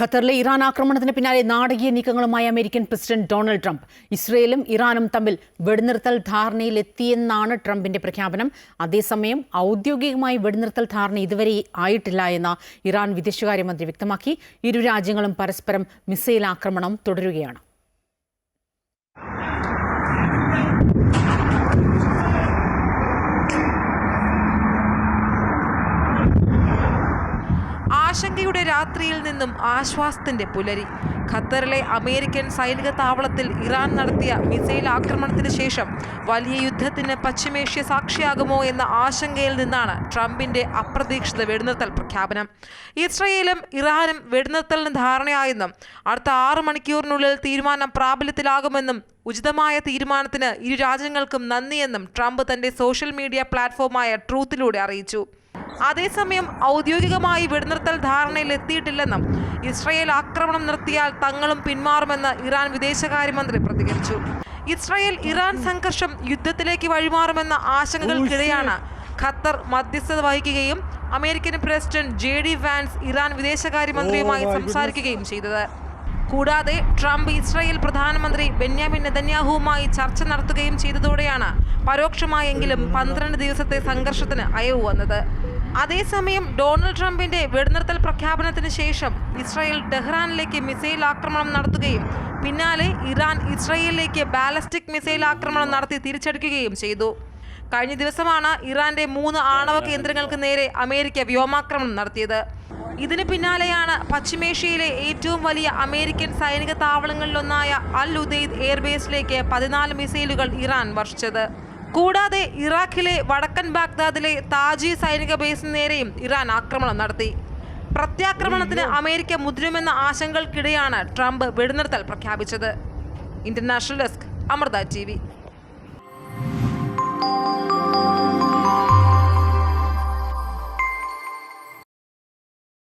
ഖത്തറിലെ ഇറാൻ ആക്രമണത്തിന് പിന്നാലെ നാടകീയ നീക്കങ്ങളുമായി അമേരിക്കൻ പ്രസിഡന്റ് ഡൊണാൾഡ് ട്രംപ് ഇസ്രയേലും ഇറാനും തമ്മിൽ വെടിനിർത്തൽ ധാരണയിലെത്തിയെന്നാണ് ട്രംപിന്റെ പ്രഖ്യാപനം. അതേസമയം ഔദ്യോഗികമായി വെടിനിർത്തൽ ധാരണ ഇതുവരെ ആയിട്ടില്ല എന്ന് ഇറാൻ വിദേശകാര്യമന്ത്രി വ്യക്തമാക്കി. ഇരു രാജ്യങ്ങളും പരസ്പരം മിസൈൽ ആക്രമണം തുടരുകയാണ്. ആശങ്കയുടെ രാത്രിയിൽ നിന്നും ആശ്വാസത്തിന്റെ പുലരി. ഖത്തറിലെ അമേരിക്കൻ സൈനിക താവളത്തിൽ ഇറാൻ നടത്തിയ മിസൈൽ ആക്രമണത്തിന് ശേഷം വലിയ യുദ്ധത്തിന് പശ്ചിമേഷ്യ സാക്ഷിയാകുമോ എന്ന ആശങ്കയിൽ നിന്നാണ് ട്രംപിന്റെ അപ്രതീക്ഷിത വെടിനിർത്തൽ പ്രഖ്യാപനം. ഇസ്രയേലും ഇറാനും വെടിനിർത്തലിന് ധാരണയായെന്നും അടുത്ത ആറ് മണിക്കൂറിനുള്ളിൽ തീരുമാനം പ്രാബല്യത്തിലാകുമെന്നും ഉചിതമായ തീരുമാനത്തിന് ഇരു രാജ്യങ്ങൾക്കും നന്ദിയെന്നും ട്രംപ് തന്റെ സോഷ്യൽ മീഡിയ പ്ലാറ്റ്ഫോമായ ട്രൂത്തിലൂടെ അറിയിച്ചു. അതേസമയം ഔദ്യോഗികമായി വെടിനിർത്തൽ ധാരണയിൽ എത്തിയിട്ടില്ലെന്നും ഇസ്രയേൽ ആക്രമണം നിർത്തിയാൽ തങ്ങളും പിന്മാറുമെന്ന് ഇറാൻ വിദേശകാര്യമന്ത്രി പ്രതികരിച്ചു. ഇസ്രയേൽ ഇറാൻ സംഘർഷം യുദ്ധത്തിലേക്ക് വഴിമാറുമെന്ന ആശങ്കകൾക്കിടെയാണ് ഖത്തർ മധ്യസ്ഥത വഹിക്കുകയും American president J D Vance Iran വിദേശകാര്യമന്ത്രിയുമായി സംസാരിക്കുകയും ചെയ്തത്. കൂടാതെ ട്രംപ് ഇസ്രായേൽ പ്രധാനമന്ത്രി ബെന്യാമിൻ നെതന്യാഹുവുമായി ചർച്ച നടത്തുകയും ചെയ്തതോടെയാണ് പരോക്ഷമായെങ്കിലും പന്ത്രണ്ട് ദിവസത്തെ സംഘർഷത്തിന് അയവ് വന്നത്. അതേസമയം ഡൊണാൾഡ് ട്രംപിന്റെ വെടിനിർത്തൽ പ്രഖ്യാപനത്തിന് ശേഷം ഇസ്രായേൽ ടെഹ്റാനിലേക്ക് മിസൈൽ ആക്രമണം നടത്തുകയും പിന്നാലെ ഇറാൻ ഇസ്രായേലിലേക്ക് ബാലസ്റ്റിക് മിസൈൽ ആക്രമണം നടത്തി തിരിച്ചടിക്കുകയും ചെയ്തു. കഴിഞ്ഞ ദിവസമാണ് ഇറാന്റെ മൂന്ന് ആണവ കേന്ദ്രങ്ങൾക്ക് നേരെ അമേരിക്ക വ്യോമാക്രമണം നടത്തിയത്. ഇതിന് പിന്നാലെയാണ് പശ്ചിമേഷ്യയിലെ ഏറ്റവും വലിയ അമേരിക്കൻ സൈനിക താവളങ്ങളിലൊന്നായ അൽ ഉദൈദ് എയർബേസിലേക്ക് പതിനാല് മിസൈലുകൾ ഇറാൻ വർഷിച്ചത്. കൂടാതെ ഇറാഖിലെ വടക്കൻ ബാഗ്ദാദിലെ താജി സൈനിക ബേസിന് നേരെയും ഇറാൻ ആക്രമണം നടത്തി. പ്രത്യാക്രമണത്തിന് അമേരിക്ക മുതിരുമെന്ന ആശങ്കകൾക്കിടെയാണ് ട്രംപ് വെടിനിർത്തൽ പ്രഖ്യാപിച്ചത്. International desk Amrita T